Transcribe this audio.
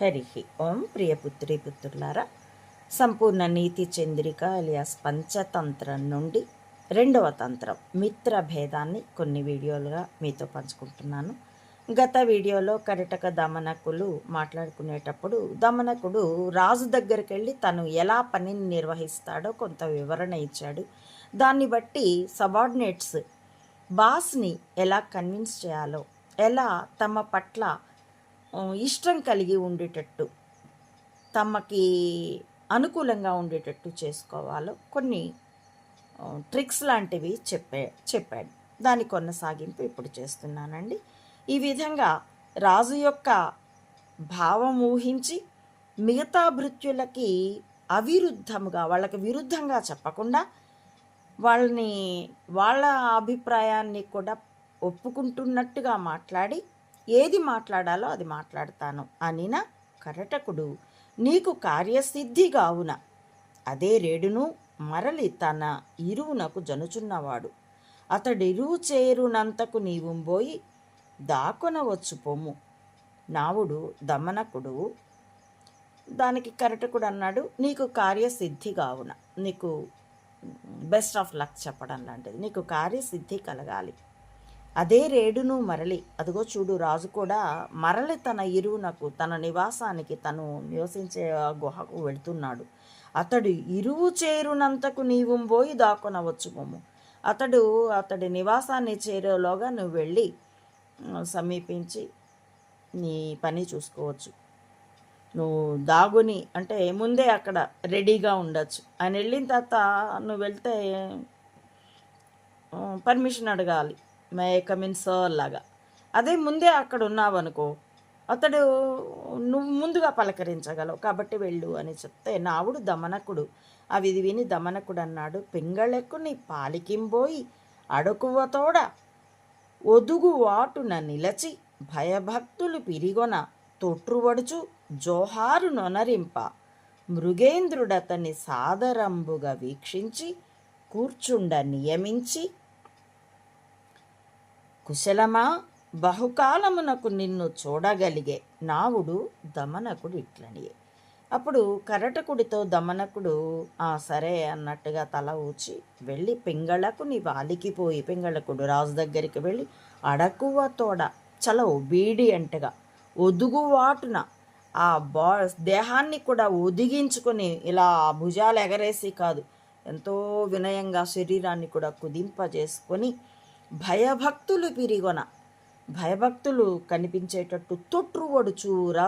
హరి ఓం ప్రియపుత్రి పుత్రులారా సంపూర్ణ నీతి Chandrika alias Panchatantram నుండి రెండవ తంత్రం మిత్ర భేదాన్ని కొన్ని వీడియోలుగా మీతో పంచుకుంటున్నాను. గత వీడియోలో కరటక దమనకులు మాట్లాడుకునేటప్పుడు దమనకుడు రాజు దగ్గరికి వెళ్ళి తను ఎలా పనిని నిర్వహిస్తాడో కొంత వివరణ ఇచ్చాడు. దాన్ని బట్టి సబార్డినేట్స్ బాస్ని ఎలా కన్విన్స్ చేయాలో ఎలా తమ పట్ల ఇష్టం కలిగి ఉండేటట్టు తమకి అనుకూలంగా ఉండేటట్టు చేసుకోవాలో కొన్ని ట్రిక్స్ లాంటివి చెప్పే చెప్పాడు. దాని కొనసాగింపు ఇప్పుడు చేస్తున్నానండి. ఈ విధంగా రాజు యొక్క భావం ఊహించి మిగతా భృత్యులకి అవిరుద్ధముగా వాళ్ళకి విరుద్ధంగా చెప్పకుండా వాళ్ళని వాళ్ళ అభిప్రాయాన్ని కూడా ఒప్పుకుంటున్నట్టుగా మాట్లాడి ఏది మాట్లాడాలో అది మాట్లాడతాను. అనిన కరటకుడు నీకు కార్యసిద్ధి కావున అదే రేడును మరలి తన ఇరువునకు జనుచున్నవాడు. అతడిరువు చేరునంతకు నీవు పోయి దాకొనవచ్చు పొమ్ము. నావుడు దమనకుడు దానికి కరటకుడు అన్నాడు నీకు కార్యసిద్ధి కావున నీకు బెస్ట్ ఆఫ్ లక్ చెప్పడం లాంటిది. నీకు కార్యసిద్ధి కలగాలి. అదే రేడును మరలి అదిగో చూడు రాజు కూడా మరలి తన ఇరువునకు తన నివాసానికి తను నివసించే గుహకు వెళ్తున్నాడు. అతడు ఇరువు చేరునంతకు నీవు పోయి దాకొనవచ్చు పొమ్ము అతడు అతడి నివాసాన్ని చేరేలోగా నువ్వు వెళ్ళి సమీపించి నీ పని చూసుకోవచ్చు. నువ్వు దాగుని అంటే ముందే అక్కడ రెడీగా ఉండొచ్చు. ఆయన వెళ్ళిన తర్వాత నువ్వు వెళ్తే పర్మిషన్ అడగాలి. మే కమిన్ సార్ లాగా. అదే ముందే అక్కడ ఉన్నావనుకో అతడు నువ్వు ముందుగా పలకరించగలవు. కాబట్టి వెళ్ళు అని చెప్తే నావుడు దమనకుడు. అవి ఇది విని దమనకుడు అన్నాడు పింగళెక్కు నీ పాలికింబోయి అడుకువతోడ ఒదుగు వాటున నిలచి భయభక్తులు పిరిగొన తొట్రువడుచు జోహారు నొనరింప. మృగేంద్రుడతని సాదరంబుగా వీక్షించి కూర్చుండ నియమించి కుశలమా? బహుకాలమునకు నిన్ను చూడగలిగే నావుడు దమనకుడు ఇట్లనియే అప్పుడు కరటకుడితో దమనకుడు ఆ సరే అన్నట్టుగా తల ఊచి వెళ్ళి పింగళకు నీ వాలికిపోయి పింగళకుడు రాజు దగ్గరికి వెళ్ళి అడకువ తోడ చాలా అంటగా ఒదుగువాటున ఆ బా దేహాన్ని కూడా ఒదిగించుకొని ఇలా భుజాలు ఎగరేసి కాదు ఎంతో వినయంగా శరీరాన్ని కూడా కుదింపజేసుకొని భయభక్తులు పిరిగొన భయభక్తులు కనిపించేటట్టు తొట్రు ఒడుచు రా